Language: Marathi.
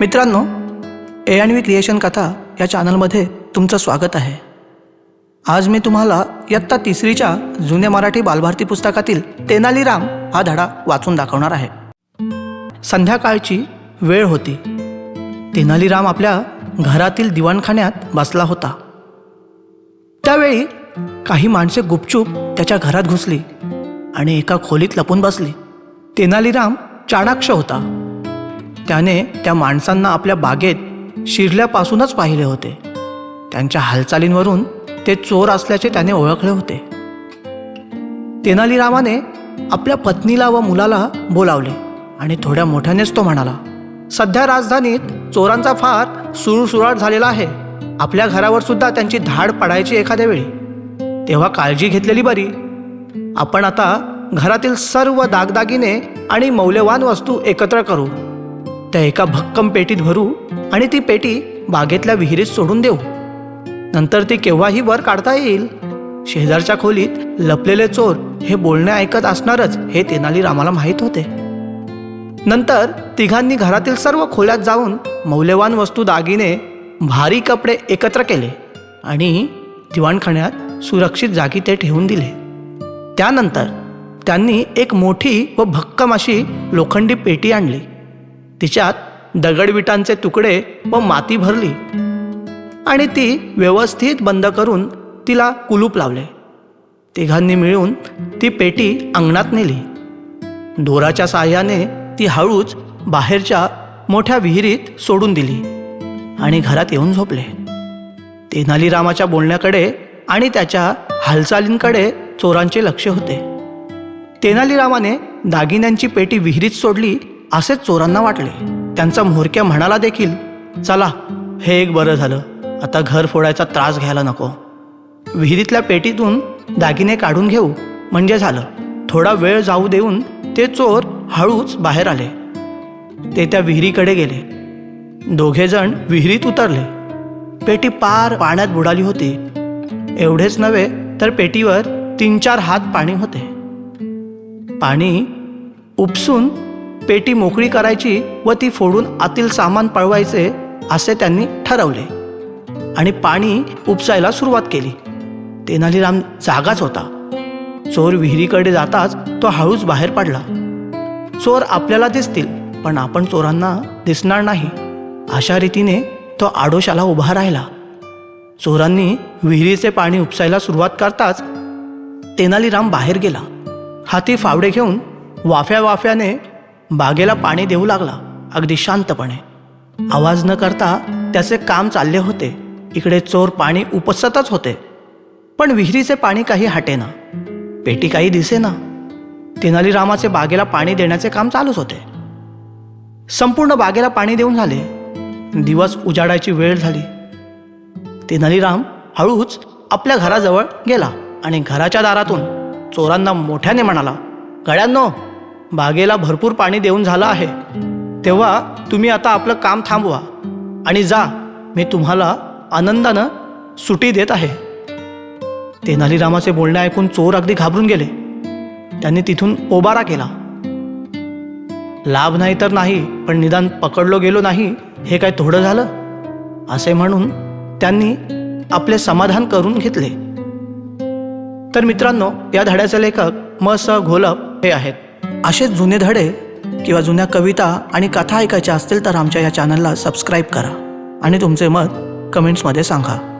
मित्रांनो ए अँड व्ही क्रिएशन कथा या चॅनलमध्ये तुमचं स्वागत आहे. आज मी तुम्हाला इयत्ता तिसरीच्या जुन्या मराठी बालभारती पुस्तकातील तेनालीराम हा धडा वाचून दाखवणार आहे. संध्याकाळची वेळ होती. तेनालीराम आपल्या घरातील दिवाणखान्यात बसला होता. त्यावेळी काही माणसे गुपचूप त्याच्या घरात घुसली आणि एका खोलीत लपून बसली. तेनालीराम चाणाक्ष होता. त्याने त्या माणसांना आपल्या बागेत शिरल्यापासूनच पाहिले होते. त्यांच्या हालचालींवरून ते चोर असल्याचे त्याने ओळखले होते. तेनालीरामाने आपल्या पत्नीला व मुलाला बोलावले आणि थोड्या मोठ्यानेच तो म्हणाला सध्या राजधानीत चोरांचा फार सुळसुळाट झालेला आहे. आपल्या घरावर सुद्धा त्यांची धाड पडायची एखाद्या वेळी. तेव्हा काळजी घेतलेली बरी. आपण आता घरातील सर्व दागदागिने आणि मौल्यवान वस्तू एकत्र करू. त्या एका भक्कम पेटीत भरू आणि ती पेटी बागेतल्या विहिरीत सोडून देऊ. नंतर ती केव्हाही वर काढता येईल. शेजारच्या खोलीत लपलेले चोर हे बोलणे ऐकत असणारच हे तेनालीरामाला माहीत होते. नंतर तिघांनी घरातील सर्व खोल्यात जाऊन मौल्यवान वस्तू दागिने भारी कपडे एकत्र केले आणि दिवाणखान्यात सुरक्षित जागी ते ठेवून दिले. त्यानंतर त्यांनी एक मोठी व भक्कम अशी लोखंडी पेटी आणली. तिच्यात दगडविटांचे तुकडे व माती भरली. आणि ती व्यवस्थित बंद करून तिला कुलूप लावले. तिघांनी मिळून ती पेटी अंगणात नेली. दोराच्या साह्याने ती हळूच बाहेरच्या मोठ्या विहिरीत सोडून दिली आणि घरात येऊन झोपले. तेनालीरामाच्या बोलण्याकडे आणि त्याच्या हालचालींकडे चोरांचे लक्ष होते. तेनालीरामाने दागिन्यांची पेटी विहिरीत सोडली असेच चोरांना वाटले. त्यांचा म्होरक्या म्हणाला देखील चला हे एक बरं झालं. आता घर फोडायचा त्रास घ्यायला नको. विहिरीतल्या पेटीतून दागिने काढून घेऊ. म्हणजे झालं. थोडा वेळ जाऊ देऊन ते चोर हळूच बाहेर आले. ते त्या विहिरीकडे गेले. दोघेजण विहिरीत उतरले. पेटी पार पाण्यात बुडाली होती. एवढेच नव्हे तर पेटीवर तीन चार हात पाणी होते. पाणी उपसून पेटी मोकळी करायची व ती फोडून आतील सामान पळवायचे असे त्यांनी ठरवले. आणि पाणी उपसायला सुरुवात केली. तेनालीराम जागाच होता. चोर विहिरीकडे जाताच तो हळूच बाहेर पडला. चोर आपल्याला दिसतील पण आपण चोरांना दिसणार नाही. अशा रीतीने तो आडोशाला उभा राहिला. चोरांनी विहिरीचे पाणी उपसायला सुरुवात करताच तेनालीराम बाहेर गेला. हाती फावडे घेऊन वाफ्या वाफ्याने बागेला पाणी देऊ लागला अगदी शांतपणे. आवाज न करता त्याचे काम चालले होते. इकडे चोर पाणी उपसतच होते. पण विहिरीचे पाणी काही हटेना. पेटी काही दिसेना. तेनालीरामाचे बागेला पाणी देण्याचे काम चालूच होते. संपूर्ण बागेला पाणी देऊन झाले. दिवस उजाडायची वेळ झाली. तेनालीराम हळूच आपल्या घराजवळ गेला आणि घराच्या दारातून चोरांना मोठ्याने म्हणाला गड्यांनो बागेला भरपूर पाणी देऊन झालं आहे. तेव्हा तुम्ही आता आपलं काम थांबवा आणि जा मी तुम्हाला आनंदानं सुटी देत आहे. तेनालीरामाचे बोलणे ऐकून चोर अगदी घाबरून गेले. त्यांनी तिथून ओबारा केला. लाभ नाही तर नाही पण निदान पकडलो गेलो नाही हे काय थोडं झालं? असे म्हणून त्यांनी आपले समाधान करून घेतले. तर मित्रांनो या धड्याचे लेखक म स घोलप हे आहेत. असेच जुने धडे किंवा जुन्या कविता आणि कथा ऐकायच्या असतील तर आमच्या या चॅनलला सबस्क्राईब करा. आणि तुमचे मत कमेंट्समध्ये सांगा.